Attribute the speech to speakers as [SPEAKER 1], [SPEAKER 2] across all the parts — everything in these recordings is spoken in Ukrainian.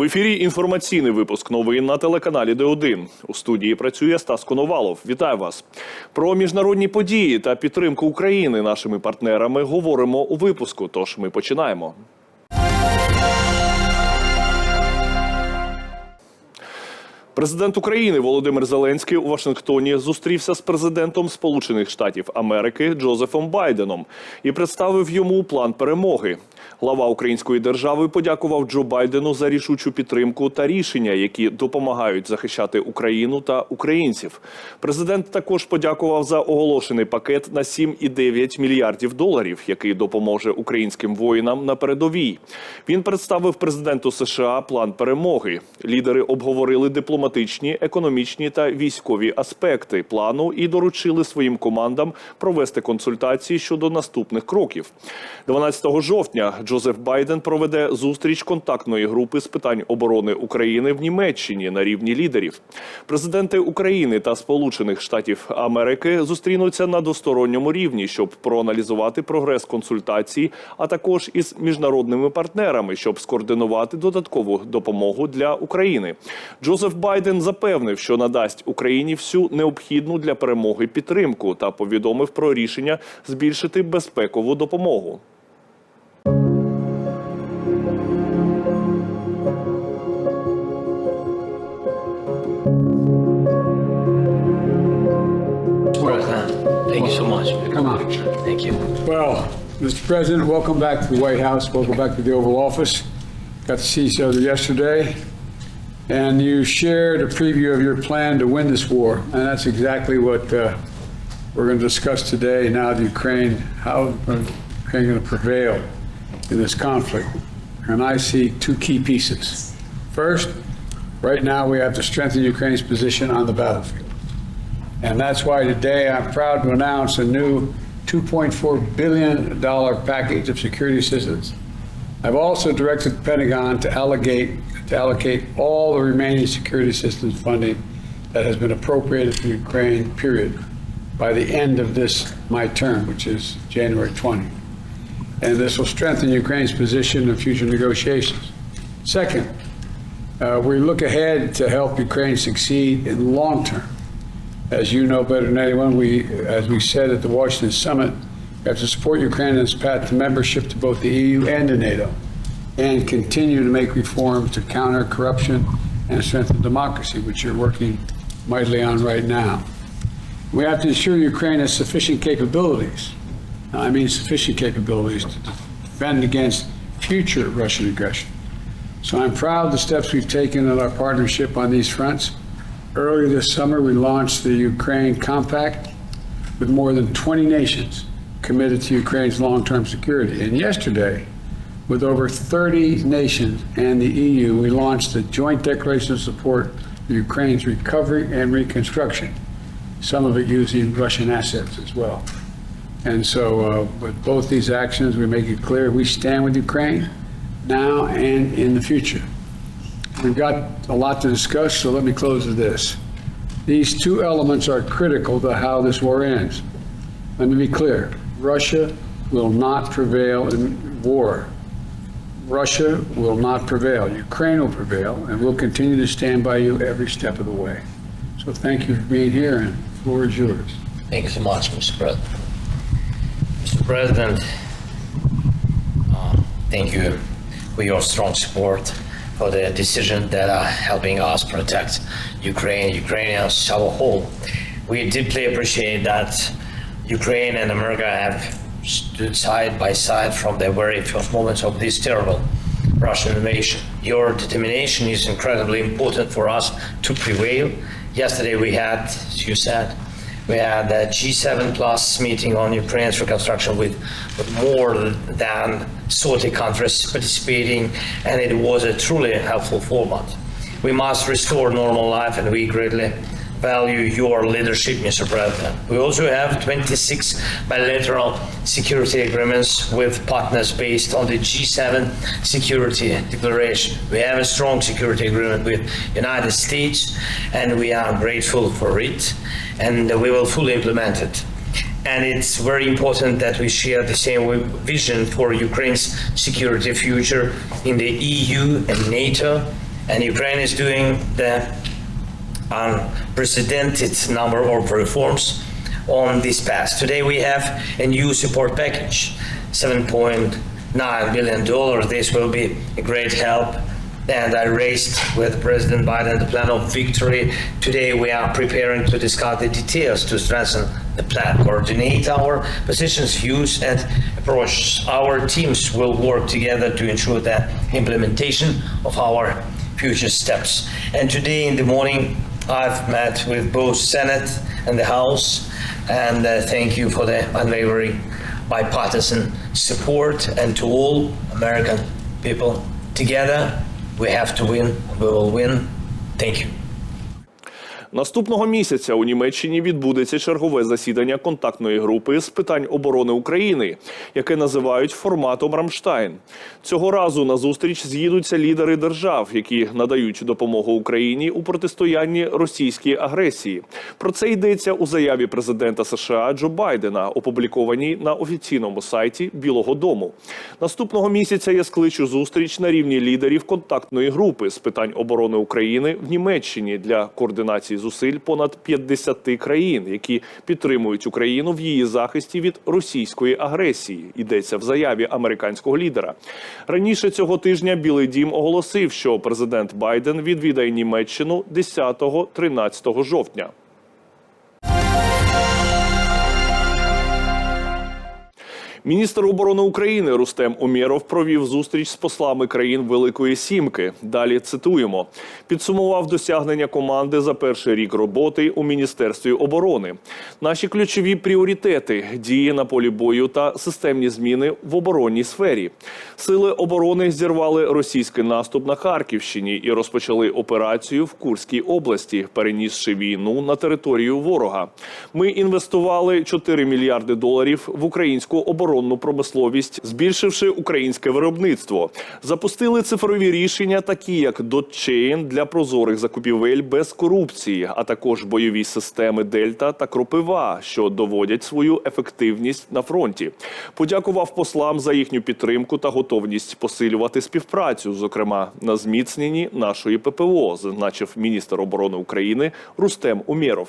[SPEAKER 1] В ефірі інформаційний випуск новин на телеканалі Д1. У студії працює Стас Коновалов. Вітаю вас. Про міжнародні події та підтримку України нашими партнерами говоримо у випуску. Тож ми починаємо. Президент України Володимир Зеленський у Вашингтоні зустрівся з президентом Сполучених Штатів Америки Джозефом Байденом і представив йому план перемоги. Глава української держави подякував Джо Байдену за рішучу підтримку та рішення, які допомагають захищати Україну та українців. Президент також подякував за оголошений пакет на 7,9 мільярдів доларів, який допоможе українським воїнам на передовій. Він представив президенту США план перемоги. Лідери обговорили дипломатичні, економічні та військові аспекти плану і доручили своїм командам провести консультації щодо наступних кроків. 12 жовтня Джозеф Байден проведе зустріч контактної групи з питань оборони України в Німеччині на рівні лідерів. Президенти України та Сполучених Штатів Америки зустрінуться на двосторонньому рівні, щоб проаналізувати прогрес консультацій, а також із міжнародними партнерами, щоб скоординувати додаткову допомогу для України. Джозеф Байден запевнив, що надасть Україні всю необхідну для перемоги підтримку та повідомив про рішення збільшити безпекову допомогу.
[SPEAKER 2] Thank you.
[SPEAKER 3] Well, Mr. President, welcome back to the White House. Welcome back to the Oval Office. Got to see each other yesterday. And you shared a preview of your plan to win this war. And that's exactly what uh, we're going to discuss today. Now, the Ukraine, how Ukraine going to prevail in this conflict? And I see two key pieces. First, right now we have to strengthen Ukraine's position on the battlefield. And that's why today I'm proud to announce a new $2.4 billion package of security assistance. I've also directed the Pentagon to allocate, to allocate all the remaining security assistance funding that has been appropriated to Ukraine, period, by the end of this, my term, which is January 20. And this will strengthen Ukraine's position in future negotiations. Second, uh, we look ahead to help Ukraine succeed in the long term. As you know better than anyone, we, as we said at the Washington summit, we have to support Ukraine in its path to membership to both the EU and to NATO, and continue to make reforms to counter corruption and strengthen democracy, which you're working mightily on right now. We have to ensure Ukraine has sufficient capabilities. I mean sufficient capabilities to defend against future Russian aggression. So I'm proud of the steps we've taken in our partnership on these fronts. Earlier this summer, we launched the Ukraine Compact with more than 20 nations committed to Ukraine's long-term security. And yesterday, with over 30 nations and the EU, we launched a joint declaration of support for Ukraine's recovery and reconstruction, some of it using Russian assets as well. And so uh, with both these actions, we make it clear we stand with Ukraine now and in the future. We've got a lot to discuss, so let me close with this. These two elements are critical to how this war ends. Let me be clear Russia will not prevail in war. Russia will not prevail. Ukraine will prevail, and we'll continue to stand by you every step of the way. So thank you for being here, and the floor is yours.
[SPEAKER 2] Thank you so much, Mr. President. Mr. President, uh, thank you for your strong support for the decision that are helping us protect Ukraine, Ukrainians, our whole. We deeply appreciate that Ukraine and America have stood side by side from the very first moments of this terrible Russian invasion. Your determination is incredibly important for us to prevail. Yesterday we had, as you said, we had a G7 plus meeting on Ukraine's reconstruction with, with more than 30 countries participating, and it was a truly helpful format. We must restore normal life, and we greatly value your leadership, Mr. President. We also have 26 bilateral security agreements with partners based on the G7 Security Declaration. We have a strong security agreement with United States, and we are grateful for it, and we will fully implement it. And it's very important that we share the same vision for Ukraine's security future in the EU and NATO and Ukraine is doing the unprecedented number of reforms on this path. Today we have a new support package, 7.9 billion dollars. This will be a great help. And I raised with President Biden the plan of victory. Today we are preparing to discuss the details to strengthen the plan, coordinate our positions, views, and approaches. Our teams will work together to ensure the implementation of our future steps. And today in the morning, I've met with both Senate and the House, and uh, thank you for the unwavering bipartisan support. And to all American people, together we have to win. We will win. Thank you.
[SPEAKER 1] Наступного місяця у Німеччині відбудеться чергове засідання контактної групи з питань оборони України, яке називають форматом Рамштайн. Цього разу на зустріч з'їдуться лідери держав, які надають допомогу Україні у протистоянні російській агресії. Про це йдеться у заяві президента США Джо Байдена, опублікованій на офіційному сайті Білого Дому. Наступного місяця я скличу зустріч на рівні лідерів контактної групи з питань оборони України в Німеччині для координації зусиль понад 50 країн, які підтримують Україну в її захисті від російської агресії. Йдеться в заяві американського лідера. Раніше цього тижня Білий Дім оголосив, що президент Байден відвідає Німеччину 10-13 жовтня. Міністр оборони України Рустем Умєров провів зустріч з послами країн Великої Сімки. Далі цитуємо: підсумував досягнення команди за перший рік роботи у міністерстві оборони. Наші ключові пріоритети дії на полі бою та системні зміни в оборонній сфері. Сили оборони зірвали російський наступ на Харківщині і розпочали операцію в Курській області, перенісши війну на територію ворога. Ми інвестували 4 мільярди доларів в українську оборонну промисловість, збільшивши українське виробництво. Запустили цифрові рішення, такі як дотчейн для прозорих закупівель без корупції, а також бойові системи Дельта та Кропива, що доводять свою ефективність на фронті. Подякував послам за їхню підтримку та готовність посилювати співпрацю, зокрема на зміцненні нашої ППО, зазначив міністр оборони України Рустем Умєров.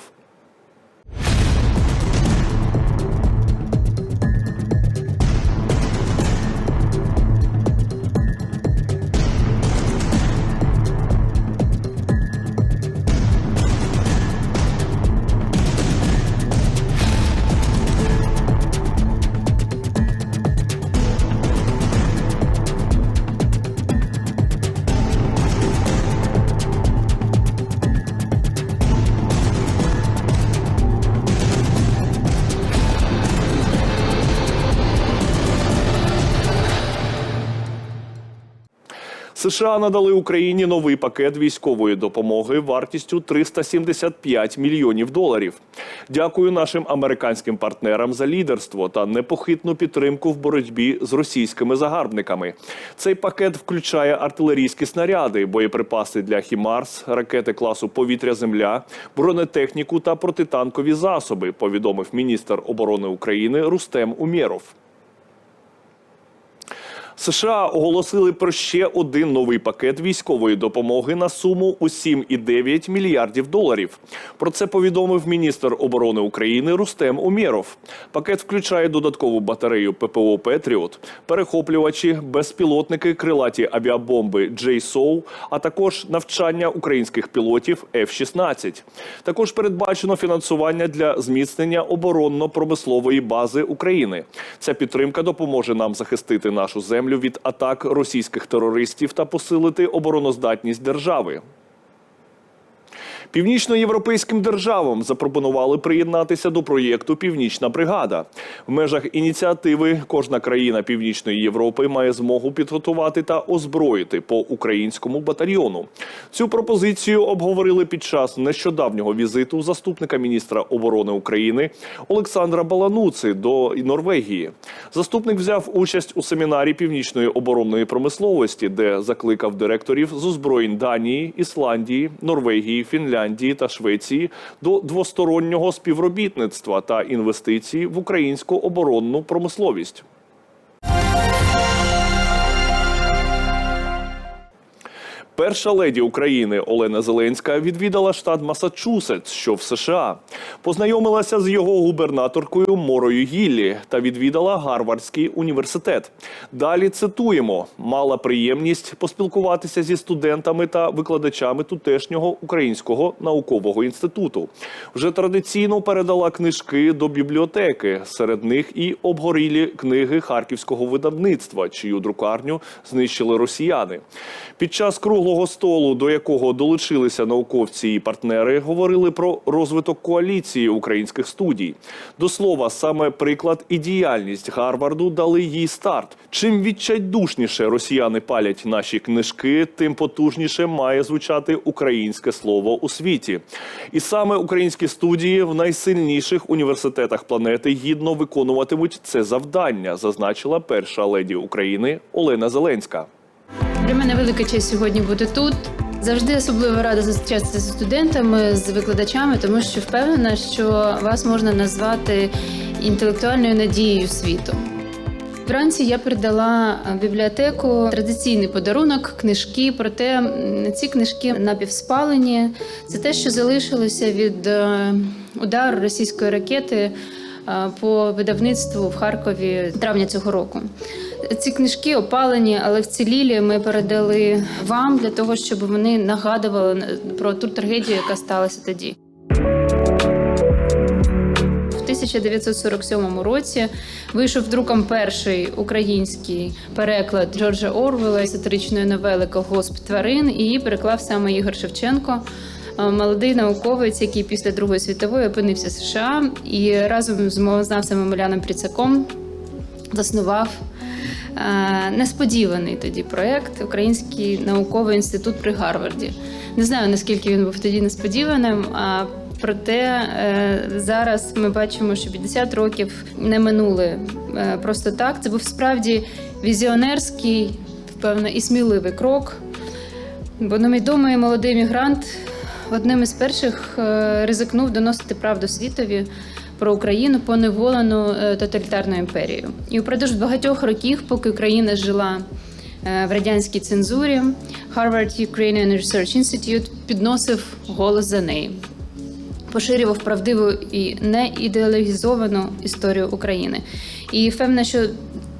[SPEAKER 1] США надали Україні новий пакет військової допомоги вартістю 375 мільйонів доларів. Дякую нашим американським партнерам за лідерство та непохитну підтримку в боротьбі з російськими загарбниками. Цей пакет включає артилерійські снаряди, боєприпаси для Хімарс, ракети класу повітря-земля, бронетехніку та протитанкові засоби. Повідомив міністр оборони України Рустем Умєров. США оголосили про ще один новий пакет військової допомоги на суму у 7,9 мільярдів доларів. Про це повідомив міністр оборони України Рустем Умєров. Пакет включає додаткову батарею ППО Петріот, перехоплювачі, безпілотники, крилаті авіабомби JSOW, а також навчання українських пілотів F-16. Також передбачено фінансування для зміцнення оборонно-промислової бази України. Ця підтримка допоможе нам захистити нашу землю від атак російських терористів та посилити обороноздатність держави. Північноєвропейським державам запропонували приєднатися до проєкту Північна бригада. В межах ініціативи кожна країна Північної Європи має змогу підготувати та озброїти по українському батальйону. Цю пропозицію обговорили під час нещодавнього візиту заступника міністра оборони України Олександра Балануци до Норвегії. Заступник взяв участь у семінарі північної оборонної промисловості, де закликав директорів з озброєнь Данії, Ісландії, Норвегії, Фінляндії та Швеції до двостороннього співробітництва та інвестицій в українську оборонну промисловість. Перша леді України Олена Зеленська відвідала штат Масачусетс, що в США. Познайомилася з його губернаторкою Морою Гіллі та відвідала Гарвардський університет. Далі цитуємо: мала приємність поспілкуватися зі студентами та викладачами тутешнього українського наукового інституту. Вже традиційно передала книжки до бібліотеки. Серед них і обгорілі книги харківського видавництва, чию друкарню знищили росіяни. Під час круглого столу, до якого долучилися науковці і партнери, говорили про розвиток коаліції українських студій. До слова, саме приклад і діяльність Гарварду дали їй старт. Чим відчайдушніше росіяни палять наші книжки, тим потужніше має звучати українське слово у світі. І саме українські студії в найсильніших університетах планети гідно виконуватимуть це завдання, зазначила перша леді України Олена Зеленська.
[SPEAKER 4] Для мене велика честь сьогодні бути тут. Завжди особливо рада зустрічатися з студентами, з викладачами, тому що впевнена, що вас можна назвати інтелектуальною надією світу. Вранці я передала бібліотеку традиційний подарунок, книжки. Проте ці книжки напівспалені. Це те, що залишилося від е, удару російської ракети е, по видавництву в Харкові травня цього року. Ці книжки опалені, але вцілілі ми передали вам для того, щоб вони нагадували про ту трагедію, яка сталася тоді. В 1947 році вийшов друком перший український переклад Джорджа Орвела сатиричної новели Колгосп тварин. І її переклав саме Ігор Шевченко, е, молодий науковець, який після Другої світової опинився в США і разом з мовознавцем Омеляном Пріцаком заснував несподіваний тоді проєкт Український науковий інститут при Гарварді. Не знаю наскільки він був тоді несподіваним. А проте е, зараз ми бачимо, що 50 років не минули е, просто так. Це був справді візіонерський, певно, і сміливий крок. Бо невідомий молодий мігрант одним із перших е, ризикнув доносити правду світові про Україну поневолену е, тоталітарною імперією. І упродовж багатьох років, поки Україна жила е, в радянській цензурі, Harvard Ukrainian Research Institute підносив голос за неї. Поширював правдиву і не ідеологізовану історію України. І впевнена, що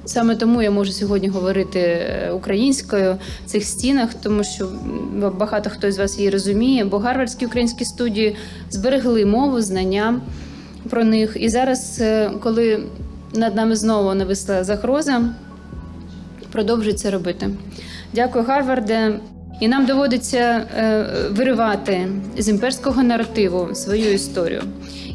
[SPEAKER 4] саме тому я можу сьогодні говорити е, українською в цих стінах, тому що багато хто з вас її розуміє, бо гарвардські українські студії зберегли мову, знання про них. І зараз, е, коли над нами знову нависла загроза, продовжують це робити. Дякую, Гарварде. І нам доводиться е, виривати з імперського наративу свою історію.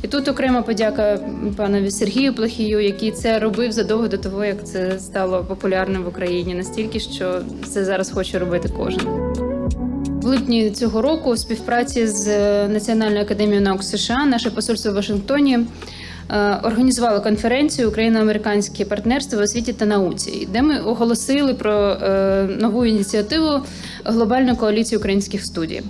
[SPEAKER 4] І тут окрема подяка панові Сергію Плохію, який це робив задовго до того, як це стало популярним в Україні, настільки, що це зараз хоче робити кожен. Липні цього року у співпраці з е, Національною академією наук США наше посольство в Вашингтоні е, організувало конференцію Україно-американське партнерство в освіті та науці, де ми оголосили про е, нову ініціативу глобальну коаліцію українських студій.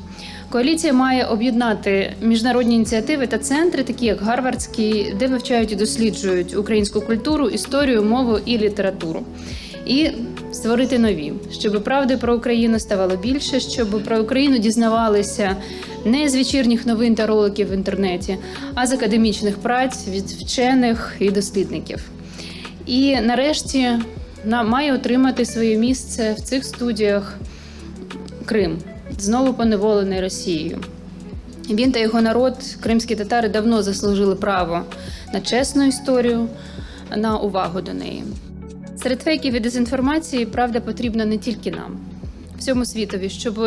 [SPEAKER 4] Коаліція має об'єднати міжнародні ініціативи та центри, такі як Гарвардський, де вивчають і досліджують українську культуру, історію, мову і літературу. І створити нові, щоб правди про Україну ставало більше, щоб про Україну дізнавалися не з вечірніх новин та роликів в інтернеті, а з академічних праць від вчених і дослідників. І нарешті на- має отримати своє місце в цих студіях Крим, знову поневолений Росією. Він та його народ, кримські татари, давно заслужили право на чесну історію, на увагу до неї. Серед фейків і дезінформації правда потрібна не тільки нам, всьому світові, щоб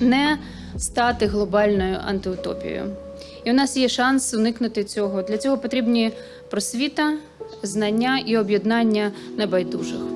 [SPEAKER 4] не стати глобальною антиутопією. І у нас є шанс уникнути цього. Для цього потрібні просвіта, знання і об'єднання небайдужих.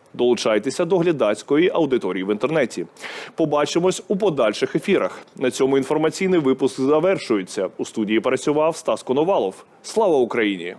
[SPEAKER 1] Долучайтеся до глядацької аудиторії в інтернеті. Побачимось у подальших ефірах. На цьому інформаційний випуск завершується. У студії працював Стас Коновалов. Слава Україні!